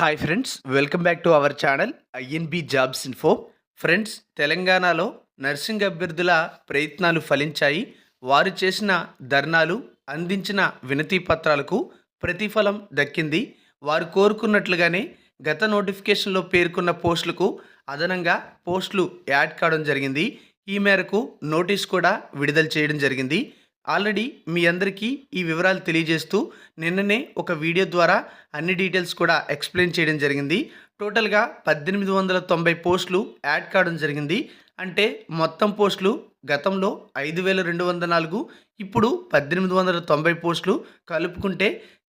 Hi friends welcome back to our channel INB jobs info friends తెలంగాణలో nursing అభ్యర్థుల ప్రయత్నాలు ఫలించాయి. వారు చేసిన ధర్నాలు అందించిన వినతి పత్రాలకు ప్రతిఫలం దక్కింది. వారు కోరుకున్నట్లుగానే గత నోటిఫికేషన్లో పేర్కొన్న పోస్టులకు అదనంగా పోస్టులు యాడ్ కావడం జరిగింది. ఈ మేరకు నోటీస్ కూడా విడుదల చేయడం జరిగింది. ఆల్రెడీ మీ అందరికీ ఈ వివరాలు తెలియజేస్తూ నిన్ననే ఒక వీడియో ద్వారా అన్ని డీటెయిల్స్ కూడా ఎక్స్ప్లెయిన్ చేయడం జరిగింది. టోటల్గా పద్దెనిమిది వందల తొంభై పోస్టులు యాడ్ కావడం జరిగింది. అంటే మొత్తం పోస్టులు గతంలో ఐదు వేల రెండు వందల నాలుగు ఇప్పుడు పద్దెనిమిది వందల తొంభై పోస్టులు కలుపుకుంటే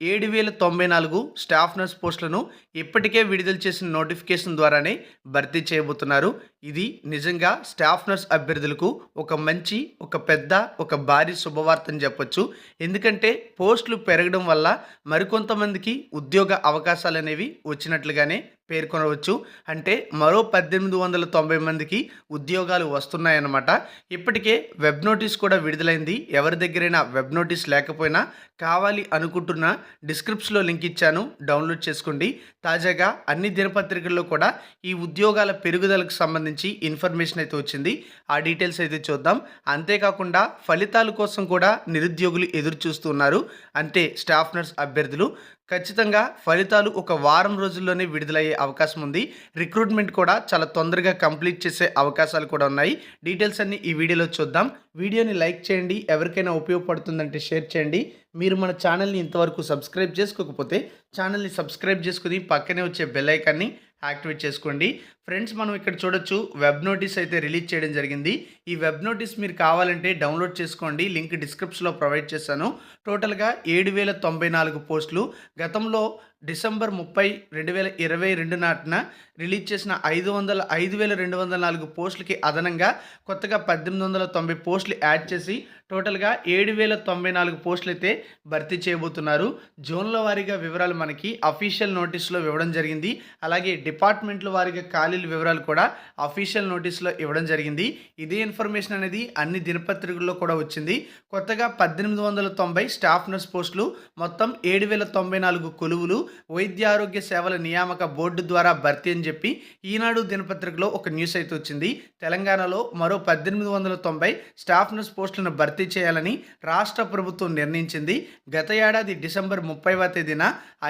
ఏడు వేల తొంభై నాలుగు స్టాఫ్ నర్స్ పోస్టులను ఇప్పటికే విడుదల చేసిన నోటిఫికేషన్ ద్వారానే భర్తీ చేయబోతున్నారు. ఇది నిజంగా స్టాఫ్ నర్స్ అభ్యర్థులకు ఒక మంచి ఒక పెద్ద ఒక భారీ శుభవార్త అని చెప్పొచ్చు. ఎందుకంటే పోస్టులు పెరగడం వల్ల మరికొంతమందికి ఉద్యోగ అవకాశాలు అనేవి వచ్చినట్లుగానే పేర్కొనవచ్చు. అంటే మరో పద్దెనిమిది వందల తొంభై మందికి ఉద్యోగాలు వస్తున్నాయన్నమాట. ఇప్పటికే వెబ్ నోటీస్ కూడా విడుదలైంది. ఎవరి దగ్గరైనా వెబ్ నోటీస్ లేకపోయినా కావాలి అనుకుంటున్న డిస్క్రిప్షన్లో లింక్ ఇచ్చాను. డౌన్లోడ్ చేసుకోండి. తాజాగా అన్ని దినపత్రికల్లో కూడా ఈ ఉద్యోగాల పెరుగుదలకు సంబంధించి ఇన్ఫర్మేషన్ అయితే వచ్చింది. ఆ డీటెయిల్స్ అయితే చూద్దాం. అంతేకాకుండా ఫలితాల కోసం కూడా నిరుద్యోగులు ఎదురు చూస్తున్నారు అంటే స్టాఫ్ నర్స్ అభ్యర్థులు. ఖచ్చితంగా ఫలితాలు ఒక వారం రోజుల్లోనే విడుదలయ్యే అవకాశం ఉంది. రిక్రూట్మెంట్ కూడా చాలా తొందరగా కంప్లీట్ చేసే అవకాశాలు కూడా ఉన్నాయి. డీటెయిల్స్ అన్ని ఈ వీడియోలో చూద్దాం. వీడియోని లైక్ చేయండి. ఎవరికైనా ఉపయోగపడుతుందంటే షేర్ చేయండి. మీరు మన ఛానల్ని ఇంతవరకు సబ్స్క్రైబ్ చేసుకోకపోతే ఛానల్ని సబ్స్క్రైబ్ చేసుకుని పక్కనే వచ్చే బెల్ ఐకాన్ని యాక్టివేట్ చేసుకోండి. ఫ్రెండ్స్ మనం ఇక్కడ చూడొచ్చు వెబ్ నోటీస్ అయితే రిలీజ్ చేయడం జరిగింది. ఈ వెబ్ నోటీస్ మీరు కావాలంటే డౌన్లోడ్ చేసుకోండి. లింక్ డిస్క్రిప్షన్లో ప్రొవైడ్ చేశాను. టోటల్గా ఏడు వేల తొంభై నాలుగు పోస్టులు. గతంలో డిసెంబర్ ముప్పై రెండు వేల ఇరవై రెండు నాటిన రిలీజ్ చేసిన ఐదు వందల ఐదు వేల రెండు వందల నాలుగు పోస్టులకి అదనంగా కొత్తగా పద్దెనిమిది వందల తొంభై పోస్టులు యాడ్ చేసి టోటల్గా ఏడు వేల తొంభై నాలుగు పోస్టులు అయితే భర్తీ చేయబోతున్నారు. జోన్ల వారీగా వివరాలు మనకి అఫీషియల్ నోటీస్లో ఇవ్వడం జరిగింది. అలాగే డిపార్ట్మెంట్ల వారీగా ఖాళీల వివరాలు కూడా అఫీషియల్ నోటీస్లో ఇవ్వడం జరిగింది. ఇదే ఇన్ఫర్మేషన్ అనేది అన్ని దినపత్రికల్లో కూడా వచ్చింది. కొత్తగా పద్దెనిమిది వందల తొంభై స్టాఫ్ నర్స్ పోస్టులు మొత్తం ఏడు వేల తొంభై నాలుగు కొలువులు వైద్య ఆరోగ్య సేవల నియామక బోర్డు ద్వారా భర్తీ అని చెప్పి ఈనాడు దినపత్రికలో ఒక న్యూస్ అయితే వచ్చింది. తెలంగాణలో మరో పద్దెనిమిది వందల తొంభై స్టాఫ్ నర్స్ పోస్టులను భర్తీ చేయాలని రాష్ట్ర ప్రభుత్వం నిర్ణయించింది. గత ఏడాది డిసెంబర్ ముప్పైవ తేదీన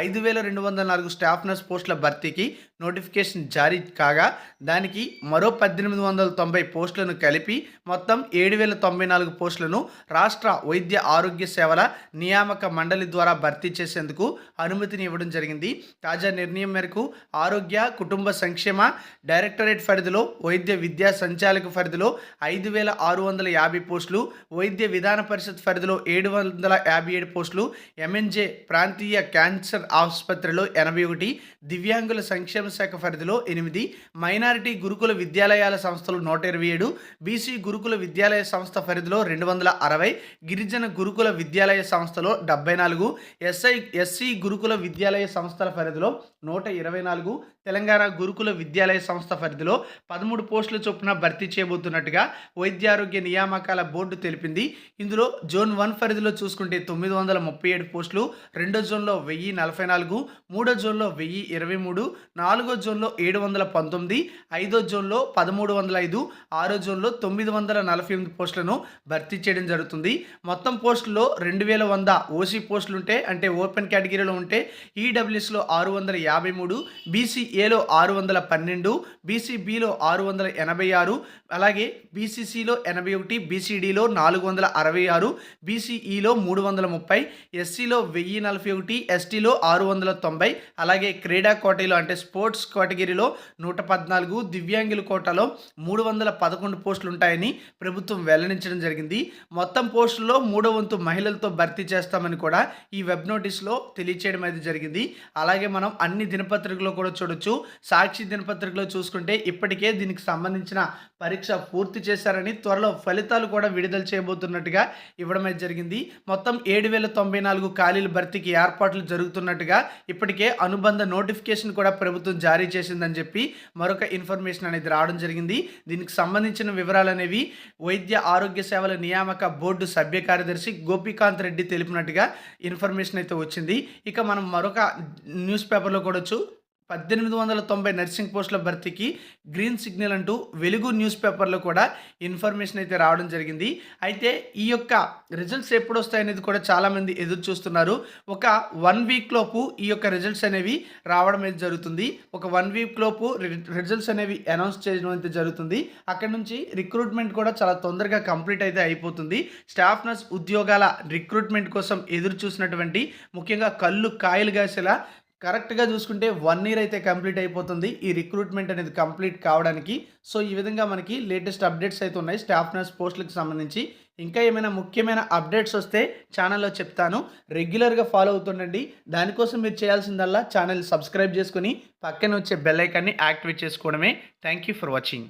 ఐదు వేల రెండు వందల నాలుగు స్టాఫ్ నర్స్ పోస్టుల భర్తీకి నోటిఫికేషన్ జారీ కాగా దానికి మరో పద్దెనిమిది వందల తొంభై పోస్టులను కలిపి మొత్తం ఏడు వేల తొంభై నాలుగు పోస్టులను రాష్ట్ర వైద్య ఆరోగ్య సేవల నియామక మండలి ద్వారా భర్తీ చేసేందుకు అనుమతిని ఇవ్వడం జరిగింది. తాజా నిర్ణయం మేరకు ఆరోగ్య కుటుంబ సంక్షేమ డైరెక్టరేట్ పరిధిలో వైద్య విద్యా సంచాలక పరిధిలో ఐదు వేల ఆరు వందల యాభై పోస్టులు వైద్య విధాన పరిషత్ పరిధిలో ఏడు వందల యాభై ఏడు పోస్టులు ఎంఎన్జే ప్రాంతీయ క్యాన్సర్ ఆసుపత్రిలో ఎనభై ఒకటి దివ్యాంగుల సంక్షేమ శాఖ పరిధిలో ఎనిమిది మైనారిటీ గురుకుల విద్యాలయాల సంస్థలు నూట ఇరవై ఏడు బీసీ గురుకుల విద్యాలయ సంస్థ పరిధిలో రెండు వందల అరవై గిరిజన గురుకుల విద్యాలయ సంస్థలో డెబ్బై నాలుగు ఎస్ఐ ఎస్సీ గురుకుల విద్యాలయ సంస్థల పరిధిలో నూట ఇరవై నాలుగు తెలంగాణ గురుకుల విద్యాలయ సంస్థ పరిధిలో పదమూడు పోస్టుల చొప్పున భర్తీ చేయబోతున్నట్టుగా వైద్యారోగ్య నియామకాల బోర్డు తెలిపింది. ఇందులో జోన్ వన్ పరిధిలో చూసుకుంటే తొమ్మిది వందల ముప్పై ఏడు పోస్టులు రెండో జోన్లో వెయ్యి నలభై నాలుగు మూడో జోన్లో వెయ్యి ఇరవై మూడు నాలుగు నాలుగో జోన్లో ఏడు వందల పంతొమ్మిది ఐదో జోన్లో పదమూడు వందల ఐదు ఆరో జోన్లో తొమ్మిది వందల నలభై ఎనిమిది పోస్టులను భర్తీ చేయడం జరుగుతుంది. మొత్తం పోస్టులో రెండు వేల వంద ఓసీ పోస్టులు ఉంటే అంటే ఓపెన్ కేటగిరీలో ఉంటే ఈడబ్ల్యూఎస్లో ఆరు వందల యాభై మూడు బీసీఏలో ఆరు వందల పన్నెండు బీసీబీలో ఆరు వందల ఎనభై ఆరు అలాగే బీసీసీలో ఎనభై ఒకటి బీసీడీలో నాలుగు వందల అరవై ఆరు బీసీఈలో మూడు వందల ముప్పై ఎస్సీలో వెయ్యి నలభై ఒకటి ఎస్టీలో ఆరు వందల తొంభై అలాగే క్రీడా కోటలో అంటే స్పోర్ట్స్ స్పోర్ట్స్ కేటగిరీలో నూట పద్నాలుగు దివ్యాంగుల కోటాలో మూడు వందల పదకొండు పోస్టులు ఉంటాయని ప్రభుత్వం వెల్లడించడం జరిగింది. మొత్తం పోస్టుల్లో మూడో వంతు మహిళలతో భర్తీ చేస్తామని కూడా ఈ వెబ్ నోటీస్లో తెలియచేయడం అయితే జరిగింది. అలాగే మనం అన్ని దినపత్రికలో కూడా చూడొచ్చు. సాక్షి దినపత్రికలో చూసుకుంటే ఇప్పటికే దీనికి సంబంధించిన పరీక్ష పూర్తి చేశారని త్వరలో ఫలితాలు కూడా విడుదల చేయబోతున్నట్టుగా ఇవ్వడం అయితే జరిగింది. మొత్తం ఏడు వేల తొంభై నాలుగు ఖాళీల భర్తీకి ఏర్పాట్లు జరుగుతున్నట్టుగా ఇప్పటికే అనుబంధ నోటిఫికేషన్ కూడా ప్రభుత్వం జారీ చేసిందని చెప్పి మరొక ఇన్ఫర్మేషన్ అనేది రావడం జరిగింది. దీనికి సంబంధించిన వివరాలు అనేవి వైద్య ఆరోగ్య సేవల నియామక బోర్డు సభ్య కార్యదర్శి గోపికాంత్ రెడ్డి తెలిపినట్టుగా ఇన్ఫర్మేషన్ అయితే వచ్చింది. ఇక మనం మరొక న్యూస్ పేపర్లో కూడా పద్దెనిమిది వందల తొంభై నర్సింగ్ పోస్టుల భర్తీకి గ్రీన్ సిగ్నల్ అంటూ వెలుగు న్యూస్ పేపర్లో కూడా ఇన్ఫర్మేషన్ అయితే రావడం జరిగింది. అయితే ఈ యొక్క రిజల్ట్స్ ఎప్పుడు వస్తాయనేది కూడా చాలామంది ఎదురు చూస్తున్నారు ఒక వన్ వీక్ లోపు ఈ యొక్క రిజల్ట్స్ అనేవి రావడం అయితే జరుగుతుంది. ఒక వన్ వీక్ లోపు రిజల్ట్స్ అనేవి అనౌన్స్ చేయడం అయితే జరుగుతుంది. అక్కడ నుంచి రిక్రూట్మెంట్ కూడా చాలా తొందరగా కంప్లీట్ అయితే అయిపోతుంది. స్టాఫ్ నర్స్ ఉద్యోగాల రిక్రూట్మెంట్ కోసం ఎదురు చూసినటువంటి ముఖ్యంగా కళ్ళు కాయలు కాసేలా కరెక్ట్గా చూసుకుంటే వన్ ఇయర్ అయితే కంప్లీట్ అయిపోతుంది. ఈ రిక్రూట్మెంట్ అనేది కంప్లీట్ కావడానికి. సో ఈ విధంగా మనకి లేటెస్ట్ అప్డేట్స్ అయితే ఉన్నాయి. స్టాఫ్ నర్స్ పోస్టులకు సంబంధించి. ఇంకా ఏమైనా ముఖ్యమైన అప్డేట్స్ వస్తే ఛానల్లో చెప్తాను. రెగ్యులర్గా ఫాలో అవుతుండండి. దానికోసం మీరు చేయాల్సిందల్లా ఛానల్ సబ్స్క్రైబ్ చేసుకుని పక్కన వచ్చే బెల్ ఐకాన్ని యాక్టివేట్ చేసుకోవడమే. Thank you for watching.